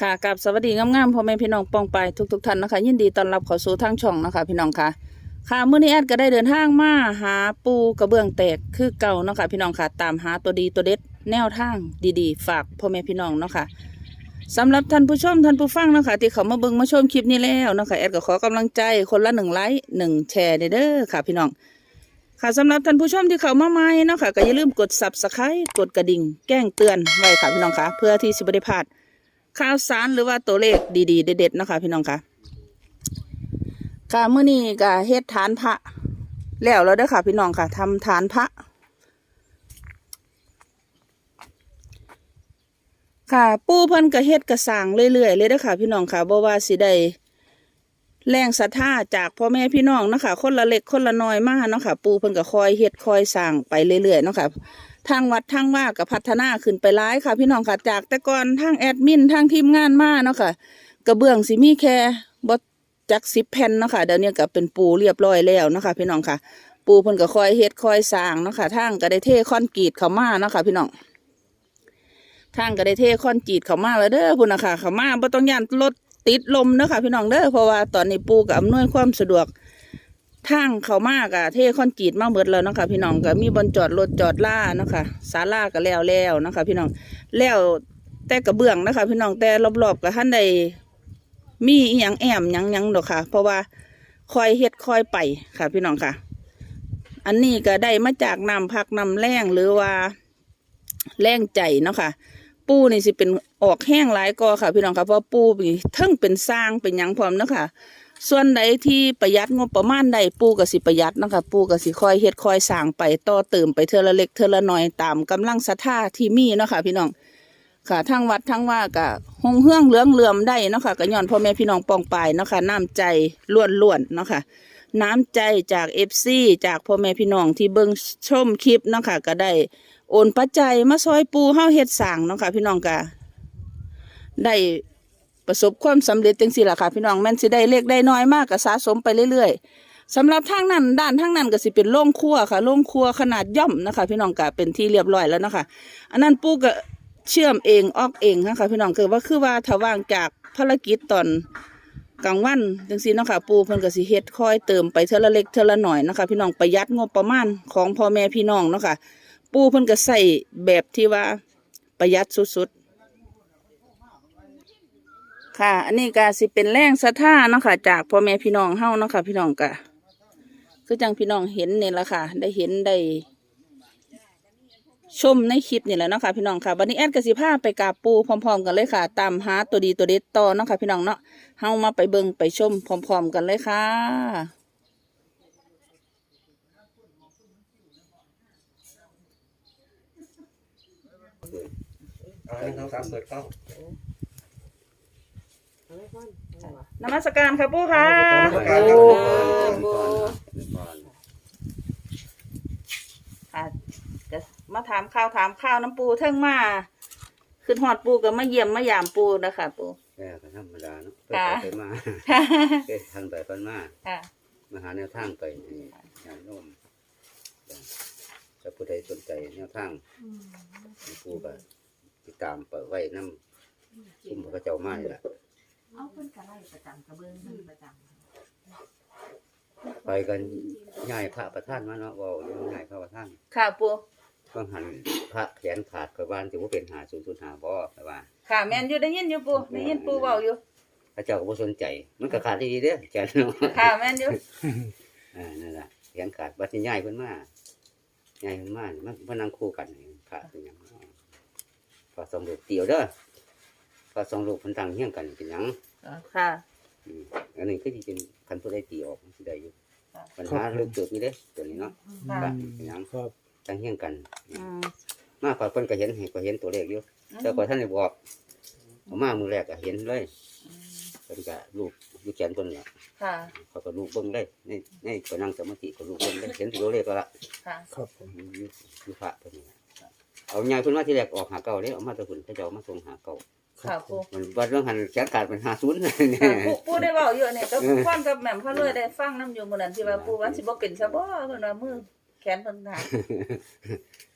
ค่ะกับสวัสดีงามๆพ่อแม่พี่น้องปองไปทุกๆท่านนะคะ ยินดีต้อนรับเข้าสู่ทางช่องนะคะ พี่น้องค่ะ ค่ะมื้อนี้แอดก็ได้เดินทางมาหาปูกระเบื้องแตกคือเก่าเนาะค่ะพี่น้องค่ะตามหาตัวดีตัวเด็ดแนวทางดีๆ ฝากพ่อแม่พี่น้องเนาะค่ะสำหรับท่านผู้ชมท่านผู้ฟังเนาะค่ะที่เขามาเบิ่งมาชมคลิปนี้แล้วเนาะค่ะแอดก็ขอกำลังใจคนละหนึ่งไลค์หนึ่งแชร์เด้อค่ะ พี่น้องค่ะสำหรับท่านผู้ชมที่เข้ามาใหม่เนาะค่ะก็อย่าลืมกด subscribe กดกระดิ่งแจ้งเตือนไว้ค่ะพี่น้องค่ะเพื่อที่สิบได้พลาด ข่าวสารหรือว่าตัวเลขดีๆ เด็ดๆนะคะพี่น้องค่ะ ค่ะมื้อนี้ก็เฮ็ดฐานพระ แล้วแล้วเด้อค่ะ พี่น้องค่ะทำฐานพระ ค่ะ ปู่เพิ่นก็เฮ็ดกระสางเรื่อยๆเลยเด้อค่ะ พี่น้องค่ะบ่ว่าสิได้แรงศรัทธาจากพ่อแม่พี่น้องนะคะคนละเล็กคนละน้อยมากเนาะค่ะ ปูเพิ่นก็คอยเฮ็ดคอยสร้างไปเรื่อยๆเนาะค่ะ ทางวัดทางว่าก็พัฒนาขึ้นไปหลายค่ะ พี่น้องค่ะจากแต่ก่อนทางแอดมินทางทีมงานมาเนาะค่ะ กระเบื้องสิมีแค่บ่จักสิบแผ่นเนาะค่ะเดี๋ยวนี้ก็เป็นปูเรียบร้อยแล้วเนาะค่ะพี่น้องค่ะ ปูเพิ่นก็คอยเฮ็ดคอยสร้างเนาะค่ะทางก็ได้เทคอนกรีตเข้ามาเนาะค่ะพี่น้องทางก็ได้เทคอนกรีตเข้ามาแล้วเด้อพุ่นน่ะค่ะเข้ามาบ่ต้องย่านรถติดลมเด้อค่ะพี่น้องเด้อเพราะว่าตอนนี้ปูก็อำนวยความสะดวก ทางเขามากอะเทคอนกรีตมากเบิดแล้วนะคะพี่น้องก็มีบนจอดรถจอดล่านะคะศาลาก็แล้วแล้วนะคะพี่น้องแล้วแต่กระเบื้องนะคะ พี่น้องแต่รอบๆก็ท่านใดมีอหยังแอมยังยังดอกค่ะ เพราะว่าคอยเฮ็ดคอยไปค่ะ พี่น้องค่ะ อันนี้ก็ได้มาจากนำพักนำแรงหรือว่าแรงใจเนาะค่ะ ปูนี่สิเป็นออกแห้งหลายกอค่ะ พี่น้องค่ะเพราะปูนี่ทั้งเป็นสร้างเป็นยังพร้อมเนาะค่ะ ส่วนใดที่ประหยัดงบประมาณใดปูก็สิประหยัดนะคะปูก็สิคอยเฮ็ดคอยสร้างไปต่อเติมไปเทอละเล็กเทอละน้อยตามกำลังศรัทธาที่มีเนาะค่ะพี่น้องค่ะทั้งวัดทั้งว่าก็หงเฮืองเหลืองเหลื่อมได้เนาะค่ะก็ย้อนพ่อแม่พี่น้องปองปายเนาะค่ะน้ำใจล้วนๆเนาะค่ะน้ำใจจากเอฟซีจากพ่อแม่พี่น้องที่เบิ่งชมคลิปเนาะค่ะก็ได้โอนปัจจัยมาซอยปูเฮาเฮ็ดสร้างเนาะค่ะพี่น้องกะได้ ประสบความสำเร็จจังซี่ล่ะค่ะพี่น้องแม่นสิได้เล็กได้น้อยมากก็สะสมไปเรื่อยๆสำหรับทางนั้นด้านทางนั้นก็สิเป็นโรงครัวค่ะโรงครัวขนาดย่อมนะคะ พี่น้องกะเป็นที่เรียบร้อยแล้วนะคะอันนั้นปูก็เชื่อมเองออกเองนะคะพี่น้องคือว่าคือว่าถ้าว่างจากภารกิจตอนกลางวันจังซี่นะคะปูเพิ่นก็สิเฮ็ดค่อยเติมไปเทอละเล็กเทอละหน่อยนะคะ พี่น้องประหยัดงบประมาณของพ่อแม่พี่น้องเนาะค่ะปูเพิ่นก็ใส่แบบที่ว่าประหยัดสุดๆ ค่ะ อันนี้ก็สิเป็นแรงศรัทธาเนาะค่ะ จากพ่อแม่พี่น้องเฮาเนาะค่ะ พี่น้องก็คือจังพี่น้องเห็นนี่แหละค่ะ ได้เห็นได้ชมในคลิปนี่แหละเนาะค่ะพี่น้องค่ะวันนี้แอดกสิพาไปกาปูพร้อมๆกันเลยค่ะ ตามหาตัวดีตัวเด็ดต่อเนาะค่ะพี่น้องเนาะเฮามาไปเบิ่งไปชมพร้อมๆกันเลยค่ะอ่านึ่งสองสามเปิดกล้อง นมัสการค่ะปูค่ะโอ้ค่ะจะมาถามข่าวถามข่าวน้ำปูเทิงมาขึ้นหอดปูกับมาเยี่ยมมายามปูนะคะปูแม่ก็ธรรมดาเนาะค่ะไปมาไปทางไปกันมาค่ะมาหาแนวทางไปนี่อย่างโน้มจะผู้ใดสนใจแนวทางผู้ก็ติดตามเปิดไว้น้ำซุ่มพระเจ้ามานี่แหละ เอาเพิ่นกะไล่ประจำกระเบื้องเพิ่นประจไปกันง่ายพระประท่านมาเนาะเว่าเรื่องง่ายพระประท่านค่ะปูต้องหันพระแขนขาดกับบ้านถือว่าเป็นหาศูนย์ศูนย์หาบ่แต่ว่า ค่ะแมนอยู่ได้ยินอยู่ปูได้ยินปูเบาอยู่ พระเจ้าก็บ่สนใจ มันก็ขาดดีๆเด้อแขนเนาะค่ะแมนอยู่ อ่านั่นแหละแขนขาดบัดนี้ใหญ่เพิ่นมาใหญ่เพิ่นมานี่มันมันนั่งคู่กันนี่พระเป็นหยังพระสองลูกเตียวเด้อพ ระสองลูกเพิ่นตั้งเฮียงกันเป็นหยังค่ะ อืมอันนี้คือสิเป็นคันผู้ใดตีออกมันสิได้อยู่ค่ะ ปัญหาเรื่องเกิดนี่เด้ตัวนี้เนาะ ค่ะพระเป็นหยัง ครับ ตั้งเฮียงกัน อืมมาพอเพิ่นก็เห็นให้ก็เห็นตัวเลขอยู่แต่พอท่านได้บอกเอามามือแรกก็เห็นเลยเพิ่นก็ลูกอยู่แขนเพิ่นล่ะค่ะ เขาก็ลูกเบิ่งเลยในในก็นั่งสมาธิก็ลูกเบิ่งเลยเห็นตัวเลขก็ละ ค่ะ ครับผม อยู่อยู่พระตัวนี้เอาใหญ่เพิ่นมาที่แรกออกหาเก่าเด้เอามาแตะหุ่นเขาเจ้ามาส่งหาเก่า ค่ะปูมันวัดเรื่องหันแขนขาดเป็นห้าศูนย์เนี่ยค่ะปูปูได้เบาอยู่เนี่ยก็ฟันกับแหม่มเขาเลยได้ฟังน้ำอยู่มื้อนั้นที่ว่าปูว่าสิบ่เป็นซะบ่เพิ่นว่ามือแขนเพิ่นหา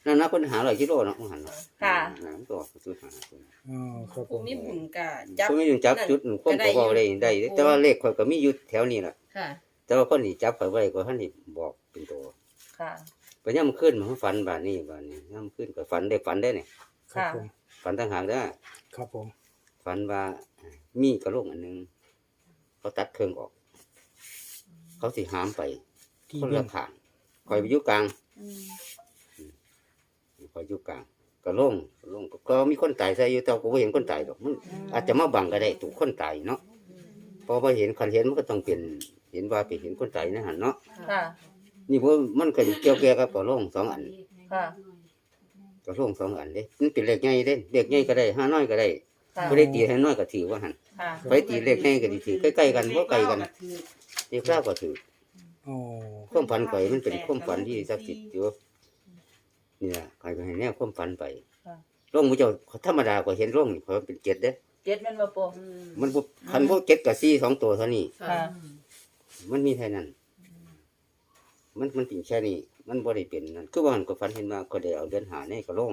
นั่นนะคนหาร้อยกิโลเนาะมันหันเนาะค่ะน้ำตัวสุดหาคนอ๋อครับผผู้มมีบุญก็จับก็มีอยู่จับจุดคนก็เว้าได้ได้ แต่ว่าเลขข่อยก็มีอยู่แถวนี้ล่ะค่ะ แต่ว่าคนที่จับข่อยไว้ก็ท่านนี่บอกเป็นตัวค่ะ ไปย่ำขึ้นมาฝันบาดนี้บาดนี้ย่ำขึ้นก็ฝันได้ฝันได้เนี่ย ครับผม ฝันต่างหากได้อครับผม ฝันว่ามีกระโหลกอันหนึงเขาตัดเครื่องออก เขาสิหามไปที่คนเบิ่ละง ขางคอยไปอยู่กลางอืมคอยอยู่กลางกระโหลงกระโหลงก็ก็มีคนตายใส่อยู่แต่ก็บ่เห็นคนตายดอกมัน อาจจะมาบังก็ได้ถูกคนตายเนาะเพอมาเห็นคันเห็นมันก็ต้องเป็นเห็นว่าเป็นเห็นคนตายในะหันเนาะค่ะ นี่พวกมันก็เกี่ยวแก่กับกระโหลงสองอัน ค่ะ กระโหลงสองอันเด้มันเป็นเลขใหญ่เด้เลขใหญ่ก็ได้ห้าน้อยก็ได้ค่ะบ่ได้ตีให้น้อยก็ถือว่าหันค่ะไปตีเลขใหญ่ก็ดีถือใกล้ๆกันบ่ไกลกันเลขเล่าก็ถืออ๋อความฝันข่อยมันเป็นความฝันที่ศักดิ์สิทธิ์อยู่นี่ล่ะข่อยก็ให้แนวความฝันไปค่ะ ร่องมือเจ้าธรรมดาก็เห็นร่องนี่ข่อยว่าเป็นเจ็ดเด้ เจ็ดแม่นบ่ปู มันบ่คันบ่เจ็ดกับสี่สองตัวเท่านี้ ค่ะ มันมีแค่นั้น มันมันเป็นแค่นี้ มันบ่ได้เป็นนั่นคือว่าหันก็ฝันเห็นว่าก็ได้เอาเดือนหาในก็ร่อง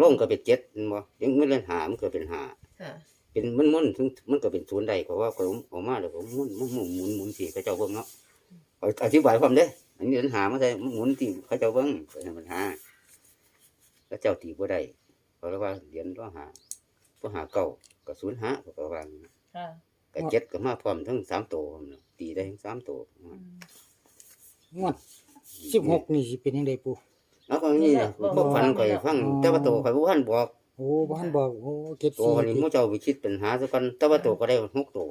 ร่องก็เป็นเจ็ดแม่นบ่ยังมันเดือนหามันก็เป็นหาค่ะ เป็นมันมันถึงมันก็เป็นศูนย์ใดเพราะว่าก็ออกมาแล้วก็หมุนหมุนหมุนหมุนหมุนสิเขาเจ้าเบิ่งเนาะเอาอธิบายความเด้อันนี้ปัญหามาใส่หมุนที่เขาเจ้าเบิ่งเป็นปัญหาแล้วเจ้าตีบ่ได้เพราะว่าเหรียญก็หาก็หาเก่าก็ศูนย์หาก็ประมาณนั้น ค่ะก็เจ็ดก็มาพร้อมทั้งสามตัวตีได้ทั้งสามตัวอืมงวด สิบหกนี่สิเป็นยังไงปูแล้วก็นี่นะพวกฟันข่อยฟังแต่ว่าตัวข่อยบ่ทันบอกโอ้บ้านบอกโอ้เจ็ดตัวสี่นี้หมู่เจ้าไปคิดปัญหาซะก่อนแต่ว่าตัวก็ได้หกตัว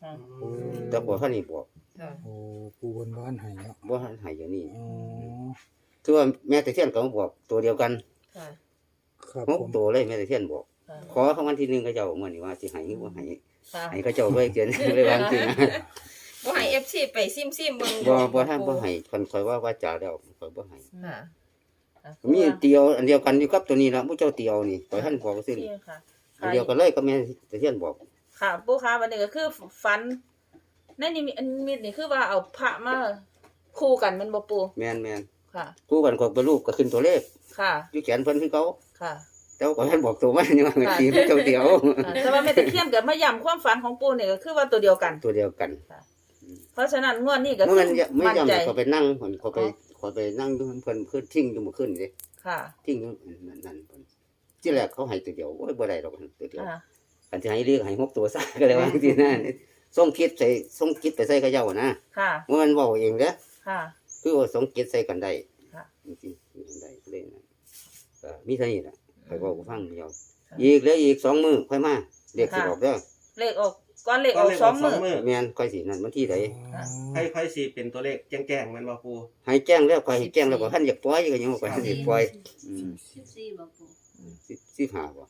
ค่ะโอ้แต่บ่ทันนี่บอกค่ะโอ้ปูบนบ้านไห้เนาะบ่ทันให้อย่างนี้อ๋อคือว่าแม่ตะเคียนก็มาบอกตัวเดียวกันค่ะครับหกผมตัวเลยแม่ตะเคียนบอก ค่ะขอเขาวันที่หนึ่งเขาเจ้าเมื่อนี่ว่าสิให้หรือว่าให้ค่ะให้เขาเจ้าด้วยเขียนเลยว่าจริงนะ บ่ให้ FC ไปซิมๆเบิ่งบ่บ่ท่านบ่ให้คนคอยว่าว่าจ่าแล้วคอยบ่ให้ค่ะมีเตียวอันเดียวกันอยู่กับตัวนี้ละผู้เจ้าเตียวนี่คอยท่านบอกซื่อที่ค่ะอันเดียวกันเลยก็แม่ตะเคียนบอก ค่ะปูคะวันนี้ก็คือฝันในนี่มีอันมีนี่คือว่าเอาพระมาคู่กันแมันบ่ปูแม่นแม่นค่ะ คู่กันก็เป็นรูปก็ขึ้นตัวเลข ค่ะอยู่แขนเพิ่นคือเขาค่ะแต่ว่าคอยท่านบอกตัวมันนี่ว่าค่ะตีผู้เจ้าเตียวอ่าแต่ว่าแม่ตะเคียนกับมาย้ำความฝันของปูนี่ก็คือว่าตัวเดียวกัน ตัวเดียวกัน เพราะฉะนั้นงวดนี้ก็เมื่อคืมัอนไม่มั่นยอมใจเขาไปนั่งเพิ่นเขาไปเขาไปนั่งอยู่เพิ่นเพิ่นทิ้งอยู่มื้อคืนนี่เด้ค่ะทิ้งอยู่นั่นนั่นเพิ่นที่แรกเขาให้ตัวเดียวโอ้ยบ่ได้ดอกตัวเดียวค่ะอันที่ให้เรียกให้หกตัวซะก็เลยว่าที่นั่นส่งคิดใส่ส่งคิดไปใส่กับเจ้านะค่ะว่ามันเว้าเองเด้อค่ะ คือว่าส่งคิดใส่กันได้ค่ะ จริงๆกันได้เลยนะก็มีเท่านี้ล่ะไปบอกกูฟังเดียวค่ะอีกเหลืออีกสองมื้อค่อยมาเรียกสิค่ะบอกเด้อ เลขออก ก้อนเลขออกสองมือแม่นค่อยสินั่นวันที่ใดค่ะค่อยค่อยสิเป็นตัวเลขแจ้งๆแมันบ่ปูให้แจ้งแล้วค่อยให้แจ้งแล้วก็ท่านอยากปล่อยก็ยังบ่ค่อยให้ปล่อยอืมสิบสี่บ่ปูสิบสิบห้าบ่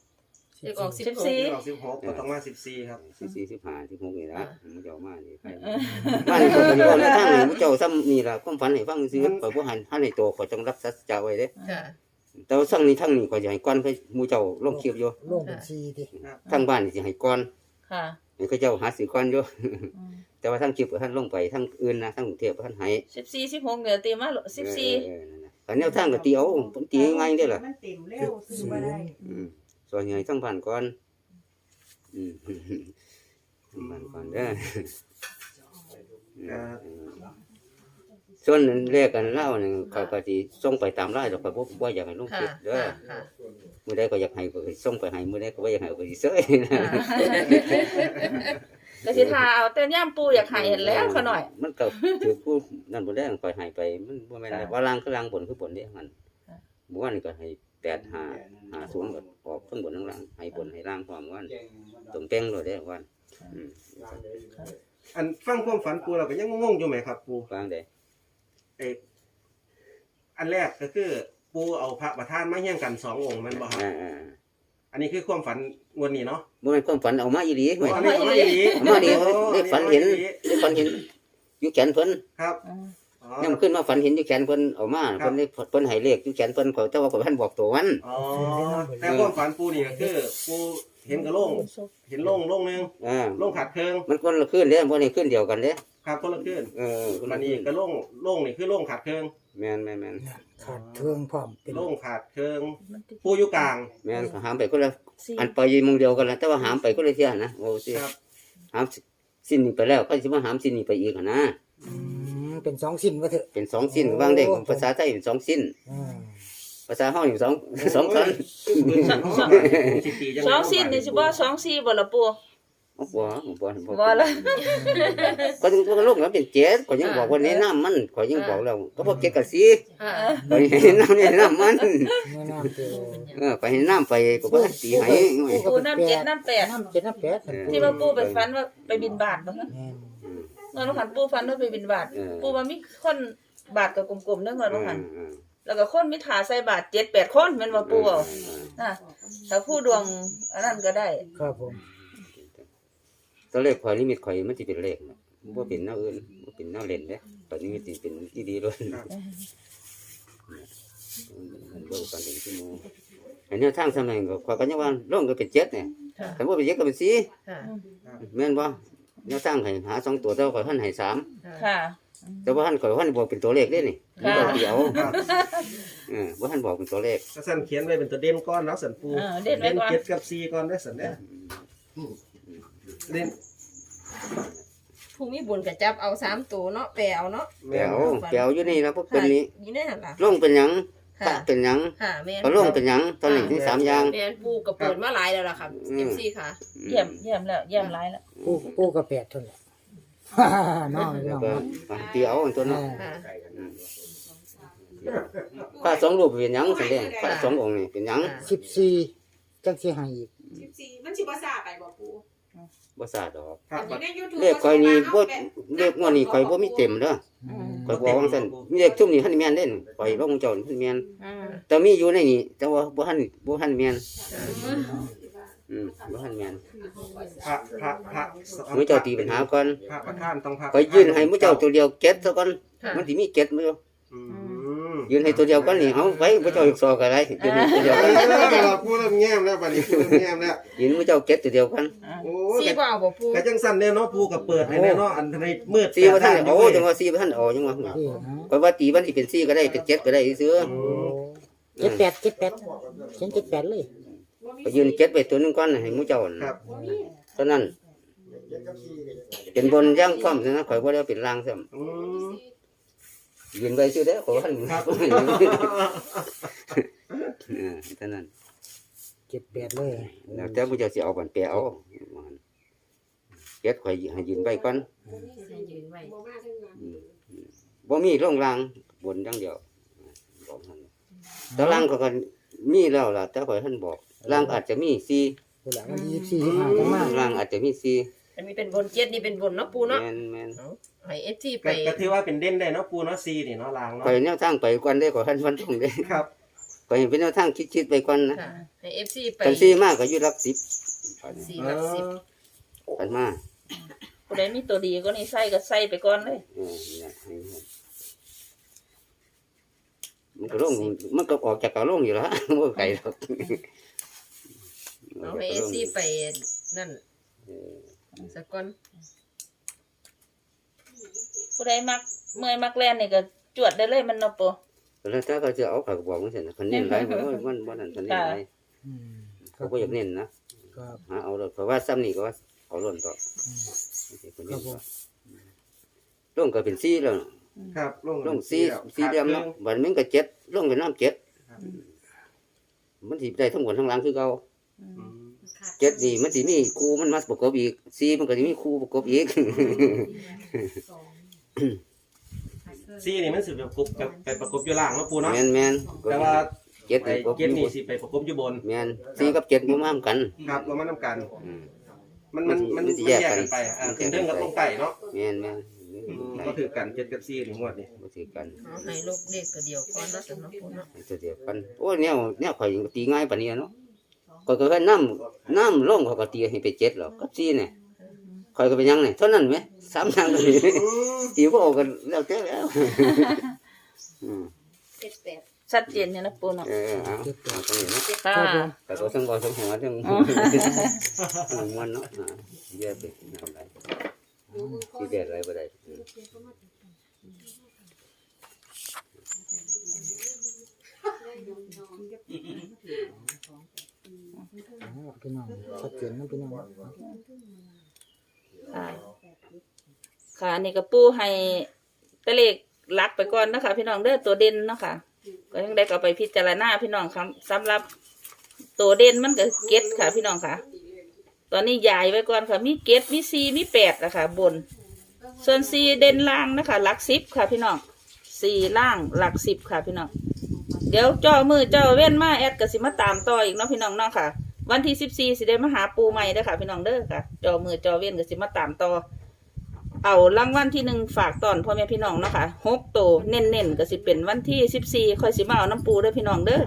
เลขออกสิบ16สี่ออกสิบหกก็ต้องมาสิบสี่ครับสิบสี่สิบห้าสิบหกนี่ละอ่ามันจะเอามานี่ใครมานี่ก็เป็นคนละทางนี่มันเจ้าซ้ำนี่ล่ะความฝันให้ฟังซื้อข่อยบ่หันหันให้โตข่อยต้องรับสัจจะไว้เด้ค่ะแต่ว่าสั่งนี้ทั้งนี้ก็จะให้ก้อนให้หมู่เจ้าลงคลิปอยู่ลงเป็นสี่ดิทั้งบ้านนี่สิให้ก้อนค่ะ ให้เขาเจ้าหาซื้อก้อนอยู่อืมแต่ว่าทั้งคลิปก็ท่านลงไปทั้งอื่นนะทั้งกรุงเทพก็ท่านให้สิบสี่สิบหกเดี๋ยวตีมาสิบสี่เออนั่นน่ะอันแนวทางก็ตีเอาผมตีง่ายๆเด้อล่ะมันเต็มเร็วซื้อมาได้อืมส่วนใหญ่ทั้งบ้านก่อนอืมทั้งบ้านก่อนเด้ออ่า ส่วนเลขกันเล่านี่เขาก็สิส่งไปตามไลน์ดอกก็บ่บ่อยากให้ลงคค่ะลิปเด้อค่ะค่ะมื้อใดก็อยากให้ก็ส่งไปให้มื้อใดก็บ่อยากให้ก็สิเซ้ยนะก็สิทาเอาแต่ย่ำปูอยากใหายเห็นแล้วเขาหน่อย มันก็ถือผู้นั่นบ่ได้ปล่อยให้ไป มันบ่แม่นค่ะว่าล่างคือล่างบนคือบนเด้มันค่ะเมื่อวานนี่ก็ให้8 5 5 0ก็ออกทั้งบนทั้งล่างให้บนให้ล่างพร้อมกันตรงเป้งเลยเด้วันอืมอันฟังความฝันปูเราก็ยังงงอยู่ไหมครับปู วางได้ เอออันแรกก็คือ ปูเอาพระประธานมาเฮี้ยงกันสององค์แมันบ่ครับ อ่าอันนี้คือความฝันงวดนี้เนาะๆบ่แม่นความฝันเอามาอีหลีเว้ย อันนี้เอามาอีหลีเอามาดีเว้ยโอ้ได้ฝันเห็น อัอามาอีลีได้ฝันเห็นอยู่แขนเพิ่นครับอืมอ๋อยามขึ้นมาฝันเห็นอยู่แขนเพิ่นเอามาครับ เพิ่นได้เพิ่นให้เลขอยู่แขนเพิ่นเขาแต่ว่าเพิ่นบอกตัวมัน อ๋อแต่ความฝันปูนี่ก็คือ ปูเห็นกระโหลงเห็นโล่งโล่งหนึงอ่า โล่งขาดเครื่องมันคนละขึ้นเด้บ่ได้ขึ้นเดียวกันเด้ ครับคนละขึ้นเออคนมัละนนี่ขึ้นกระโหลงโล่งนี่คือโล่งขาดเครื่องแม่นแม่นแม่นขาดเครื่องพร้อมเป็นโล่งขาดเชิงปูอยู่กลางแม่นก็หามไปคนละสี่อันไปอยิมงเดียวกันละแต่ว่าหามไปคนละเที่ยนะโอ้สิครับหามสิ้นนี้ไปแล้วก็สิมาหามสิ้นนี้ไปอีกหั้นนะอืมเป็นสองสิ้นว่าเถอะเป็นสองสิ้นวางได้ภาษาไทยเป็นสองสิ้นอืมภาษาเฮาอยู่สองสองท่อนสองสิ้นนี่สิบ่สองสี่บ่ละปู บ่บ่บ่บ่ละก็ถึงตัวลงแล้วเป็นเจ็ดก็ยังบอกว่าแนะนำมันก็ยังบอกแล้วก็พวกเจ็ดกับสีค่ะก็แนะนำแนะนำมันแม่น้ำเจอเออไปแนะนำไปก็บ่ตีให้ปูน้ำเจ็ดน้ำแปดน้ำเจ็ดน้ำแปดสันที่ว่าปูไปฝันว่าไปบินบาทบ่ฮะแม่นเงินขันปูฝันว่าไปบินบาทเออปูว่ามีคนบาทกับกลมๆเด้อเงินขันเออแล้วก็คนมีถาใส่บาทเจ็ดแปดคนแม่นว่าปูเอาน่ะถ้าผู้ดวงอันนั้นก็ได้ ครับผม ตัวเลขข่อยนิมิตข่อยมันสิเป็นเลขนะบ่เป็นแนวอื่นบ่เป็นแนวเล่นเด้ตอนนี้มันสิเป็นที่ดีเลยมันบ่กันเป็นชั่วโมงอันนี้ทางสมัยก็ข่อยก็ยังว่าลงก็เป็นเจ็ดเนี่ยค่ะแต่ว่าเป็นเจ็ดก็เป็นสี่ค่ะแม่นบ่แนวทางให้หาสองตัวแต่ว่าข่อยหันให้สามค่ะแต่ว่าหันข่อยหันบอกเป็นตัวเลขเด้นี่ค่ะบ่เดียวครับเออบ่หันบอกเป็นตัวเลขก็สั่นเขียนไว้เป็นตัวเด่นก้อนแล้วสันปูเออเด่นไว้ก่อนเจ็ดกับสี่ก้อนได้สันเนี่ย เด่นผู้มีบุญก็จับเอาสามตัวเนาะแปลเอาเนาะแปลวแปลวอยู่นี่นะพวกเป็นนี้อยู่ในหั่นล่ะลงเป็นหยังค่ะตะเป็นหยังค่ะแม่น ก็ลงเป็นหยังตอนนี้ถึงสามอย่าง แม่นปูก็เปิดมาหลายแล้วล่ะค่ะอืม FC ค่ะ เยี่ยมเยี่ยมแล้วเยี่ยมหลายแล้วปูปูกระแปดเท่านั้นน้องน้องก็เนาะเตียวอันตัวนั้นอ่าค่ะ พระสองรูปเป็นหยังแสดงพระสององค์นี่เป็นหยัง สิบสี่จังสิให้อีก สิบสี่มันชิบะซาไปบอกปู บ่ทราบดอกครับอยู่ในยูทูบเลขข่อยนี่บ่เลขงวดนี้ข่อยบ่มีเต็มเด้ออืมข่อยบอกว่าซั่นมีเลขทุ่มนี่ทันแม่นเด้นข่อยลงเจ้านี่ทันแม่นอืมแต่มีอยู่ในนี่แต่ว่าบ่ทันบ่ทันแม่นอืมบ่ทันแม่นพระพระพระมื้อเจ้าตีปัญหาก่อนพระประธานต้องพระข่อยยื่นให้มื้อเจ้าตัวเดียวเก็ดซะก่อนค่ะมันสิมีเก็ดมื้ออืม ยืนให้ตัวเดียวกันนี่เอาไว้พระเจ้าอีกซอกอะไรยืนให้ตัวเดียวเอกันอเราพูดเริ่มแง้มแล้วบัดนี้พูดเริ่มแง้มแล้วยืนพระเจ้าเก็ตตัวเดียวกันโอ้สี่บ่เอาบ่ปูกะจังสั่นเนี่ยเนาะปูกับเปิดให้แน่เนาะอันในมืดซีว่าท่านแปดโอ้ด้จังว่าซีว่าท่านโอ้จังว่าที่นะเพราะว่าตีวันที่เป็นซีก็ได้เป็นเจ็ดก็ได้ซื้ออืโอ้มเจ็ดแปดเจ็ดแปดเขียนเจ็ดแปดเลยไปยืนเจ็ดไปตัวหนึงก่อนให้หมูเจ้าครับเท่านั้นเป็นบนย่างพร้อมนะข่อยว่าแล้วเป็นล่างซ้อืมำ ยืนไปซื้อได้อข่อยว่าท่านครับเออเท่านั้นเจ็ดแปดเลยแล้วแต่หมูเจ้าสิเอาบันแปลเอาเจ็ดข่อยให้ยืนไปก่อนยืนไว้อืมอืมบ่มีร่องล่างบนอย่างเดียวบอกท่านแต่ล่างก็กันมีแล้วล่ะแต่ข่อยท่านบอกล่างอาจจะมีซีเวลาวันที่ยี่สิบสี่ยี่สิบห้าจังมาล่างอาจจะมีซี อันนี้เป็นบนเจ็ดนี่เป็นบนเนาะปูเนาะแม่นแม่นให้ FC ไป ก็ก็ถือว่าเป็นเด่นได้เนาะปูเนาะซีนี่เนาะลางเนาะข่อยแนวทางไปก่อนได้ข่อยท่านฟันทงได้ครับข่อยเห็นเป็นแนวทางคิดๆไปก่อนนะค่ะ ให้ FC ไปกันซีมากก็อยู่หลักสิบสี่หลักสิบกันมาผู้ใดมีตัวดีก็นี่ใส่ก็ใส่ไปก่อนเลย เออเนี่ยให้เห็นมันก็ลงมันก็ออกจากเกาลงอยู่แล้วมันก็ไกลหรอกเอาให้ FC ไปนั่น สักก่อนผู้ใดมักเมื่อยมักแล่นนี่ก็จวดได้เลยมันเนาะปู แล้วถ้าเขาจะเอาผักบอกมันเสร็จคนเน้นไรมันมันมันนั่นคนเน้นไรอืมคเขารับก็อยากเน้นนะครับหาเอาเลยเพราะว่าซ้ำนี่ก็ว่าเอาล้นต่ออืมคนเน้นต่อลงก็เป็นซีแล้วครับลงลงซีซีเดียมเนาะบัดมันก็เจ็ดลงเป็นน้ำเจ็ดมันสิได้ทั้งหมดทั้งหลังคือเก่าอืม เจ็ดนี่มันสิมีครูมันมาประกอบอีกซีมันก็สิมีครูประกอบอีกซีนี่มันสิไปประกบกับไปประกบอยู่ล่างเนาะปูเนาะแมนแมนแต่ว่าเจ็ดไอ้นี่ประกบเจ็ดอยู่นี่สิไปประกบอยู่บนแมนซีกับเจ็ดมันมากันครับเรามานํกัน อืม มันมันมันมันสิมันแยแยกกกันกันไปอ่ามันเป็นแยกกันเรื่องกับลงไก่เนาะแมนแมนอืมก็ถือกันเจ็ดกับซีนี่งวดนี่บ่ถือกันเอาให้ลูกเลขตัวเดียวก่อนเนาะสำหรับปูเนาะ ตัวเดียวกันโอ้แนวแนวข่อยตีง่ายปานนี้เนาะ ข่อยก็แค่น้ำน้ำลงเขาก็ตีให้ไปเจ็ดหรอกกับซีเนี่ยข่อยก็ไปยังนี่เท่านั้นไหมสามอย่างเลยอืมตีบ่ออกกันแล้วแต่แล้วอืมเจ็ดแปดชัดเจนเนี่ยนะปูเนาะเออเอาเอาตรงนี้เนาะค่ะครับผมแต่ก็ทั้งบ่ทั้งหัวทั้งอ๋อทั้งมวนเนาะอ่าเยอะไปเอาได้สิเด็ดอะไรบ่ได้อืม อ๋อพี่น้องชัดเจนนะพี่น้องค่ะ ค่ะอันนี่ก็ปูให้ตะเลขลักไปก่อนนะคะ พี่น้องเด้อตัวเด่นเนาะค่ะ ก็ยังได้ก็เอาไปพิจารณาพี่น้องครับสำหรับตัวเด่นมันก็เก็ตค่ะ พี่น้องค่ะ ตอนนี้ยายไว้ก่อนค่ะ มีเก็ตมีซีมีแปดนะคะบน ส่วนซีเด่นล่างนะคะหลักสิบค่ะ พี่น้องสี่ล่างหลักสิบค่ะ พี่น้อง เดี๋ยวเจ้ามือเจ้าเว้นมาแอดกสิมาตามต่ออีกเนาะพี่น้องเนาะค่ะ วันที่สิบสี่สิได้มาหาปูใหม่เด้อค่ะ พี่น้องเด้อค่ะเจ้ามือเจ้าเว้นกสิมาตามต่อเอารางวัลที่หนึ่งฝากตอนพ่อแม่พี่น้องเนาะค่ะหกโตวเน้นๆก็สิเป็นวันที่สิบสี่ค่อยสิมาเอาน้ำปูเด้อพี่น้องเด้อ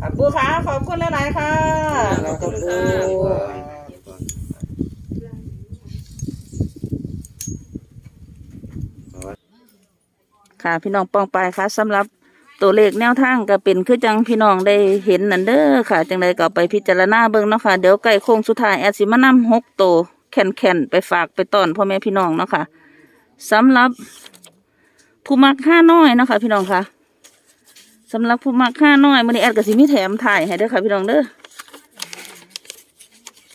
ค่ะปูค่ะขอบคุณหลายๆค่ะขอบคุณค่ะ ค่ะพี่น้องปองไปค่ะสำหรับตัวเลขแนวทางก็เป็นคือจังพี่น้องได้เห็นนั่นเด้อค่ะ จังใดก็ไปพิจารณาเบิ่งเนาะค่ะเดี๋ยวใกล้โค้งสุดท้ายแอดสิมานำหกโตวแข่นแข่นๆไปฝากไปต้อนพ่อแม่พี่น้องเนาะค่ะสำหรับผู้มักห้าน้อยเนาะค่ะพี่น้องค่ะสำหรับผู้มักห้าน้อยมื้อนี้แอดก็สิมีแถมถ่ายให้เด้อค่ะพี่น้องเด้อ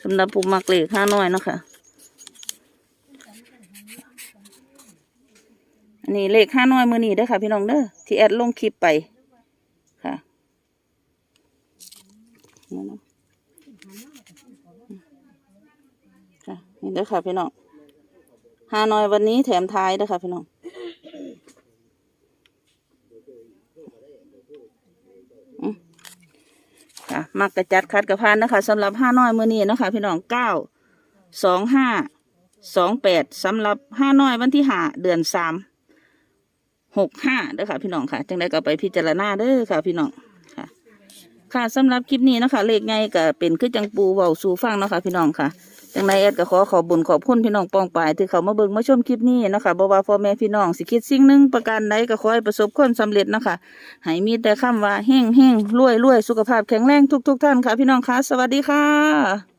สำหรับผู้มักเลขห้าน้อยเนาะค่ะ อันนี้เลขห้าน้อยมือนี้เด้อค่ะพี่น้องเด้อที่แอดลงคลิปไปค่ะนี่เนาะค่ะนี่เด้อค่ะพี่น้องห้าน้อยวันนี้แถมท้ายเด้อค่ะพี่น้องมค่ะมักกระจัดคัดกระพานนะคะสำหรับห้าน้อยมือนี้นะคะพี่น้องเก้าสองห้าสองแปดสำหรับห้าน้อยวันที่ห้าเดือนสาม หกห้าเด้อค่ะ พี่น้องค่ะ จังได้ก็ไปพิจารณาเด้อค่ะ พี่น้องค่ะ ค่ะสำหรับคลิปนี้นะคะเลขไงก็เป็นคือจังปูเบาสู่ฟังเนาะค่ะ พี่น้องค่ะจังไดแอดก็ขอขอบุญขอบคุณพี่น้องปองปายที่เขามาเบิ่งมาชมคลิปนี้นะคะบ่ว่าพ่อแม่พี่น้องสิคิดสิ่งหนึ่งประการใดก็ขอให้ประสบความสำเร็จนะคะให้มีแต่คำว่าเฮงเฮงรวยรวยสุขภาพแข็งแรงทุกทุกๆท่านค่ะ พี่น้องค่ะ สวัสดีค่ะ